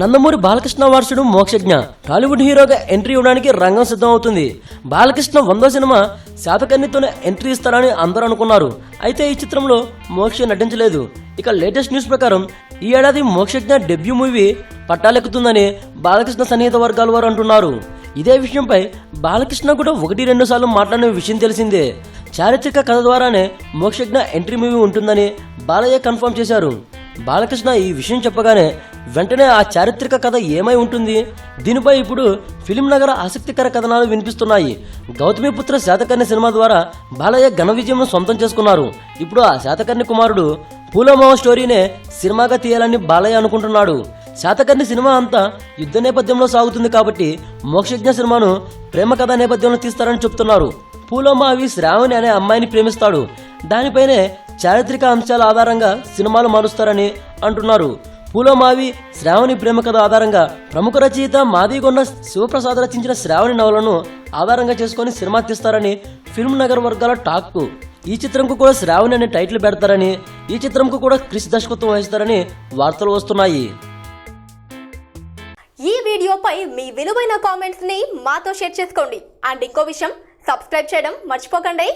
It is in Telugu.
నందమూరి బాలకృష్ణ వారసుడు మోక్షజ్ఞ. టాలీవుడ్ హీరోగా ఎంట్రీ ఇవ్వడానికి రంగం సిద్ధం అవుతుంది బాలకృష్ణ వందో సినిమా శాతకర్ణితోనే ఎంట్రీ ఇస్తారని అందరూ అనుకున్నారు. అయితే ఈ చిత్రంలో మోక్ష నటించలేదు. ఇక లేటెస్ట్ న్యూస్ ప్రకారం ఈ ఏడాది మోక్షజ్ఞ డెబ్యూ మూవీ పట్టాలెక్కుతుందని బాలకృష్ణ సన్నిహిత వర్గాల వారు అంటున్నారు. ఇదే విషయంపై బాలకృష్ణ కూడా ఒకటి రెండు సార్లు మాట్లాడిన విషయం తెలిసిందే. చారిత్రక కథ ద్వారానే మోక్షజ్ఞ ఎంట్రీ మూవీ ఉంటుందని బాలయ్య కన్ఫర్మ్ చేశారు. బాలకృష్ణ ఈ విషయం చెప్పగానే వెంటనే ఆ చారిత్రక కథ ఏమై ఉంటుంది? దీనిపై ఇప్పుడు ఫిలిం నగర ఆసక్తికర కథనాలు వినిపిస్తున్నాయి. గౌతమిపుత్ర శాతకర్ణి సినిమా ద్వారా బాలయ్య ఘన విజయంను సొంతం చేసుకున్నారు. ఇప్పుడు ఆ శాతకర్ణి కుమారుడు పూలమావ స్టోరీనే సినిమాగా తీయాలని బాలయ్య అనుకుంటున్నాడు. శాతకర్ణి సినిమా అంతా యుద్ధ నేపథ్యంలో సాగుతుంది కాబట్టి మోక్షజ్ఞ సినిమాను ప్రేమ కథ నేపథ్యంలో తీస్తారని చెప్తున్నారు. పూలమావి శ్రావణి అనే అమ్మాయిని ప్రేమిస్తాడు. దానిపైనే చారిత్రక అంశాల ఆధారంగా సినిమాలు మారుస్తారని అంటున్నారు. పూలమావి శ్రావణి ప్రేమ కథ ఆధారంగా ప్రముఖ రచయిత మాదిగొండ శివప్రసాద్ రచించిన శ్రావణి నవలను ఆధారంగా చేసుకొని సినిమా తీస్తారని ఫిల్మ్ నగర్ వర్గాల టాక్. ఈ చిత్రంకు కూడా శ్రావణి అనే టైటిల్ పెడతారని ఈ చిత్రంకు కూడా క్రిష్ దర్శకత్వం వహిస్తారని వార్తలు వస్తున్నాయి. ఈ వీడియోపై మీ విలువైన కామెంట్స్ని మాతో షేర్ చేసుకోండి. అండ్ ఇంకో విషయం సబ్స్క్రైబ్ చేయడం మర్చిపోకండి.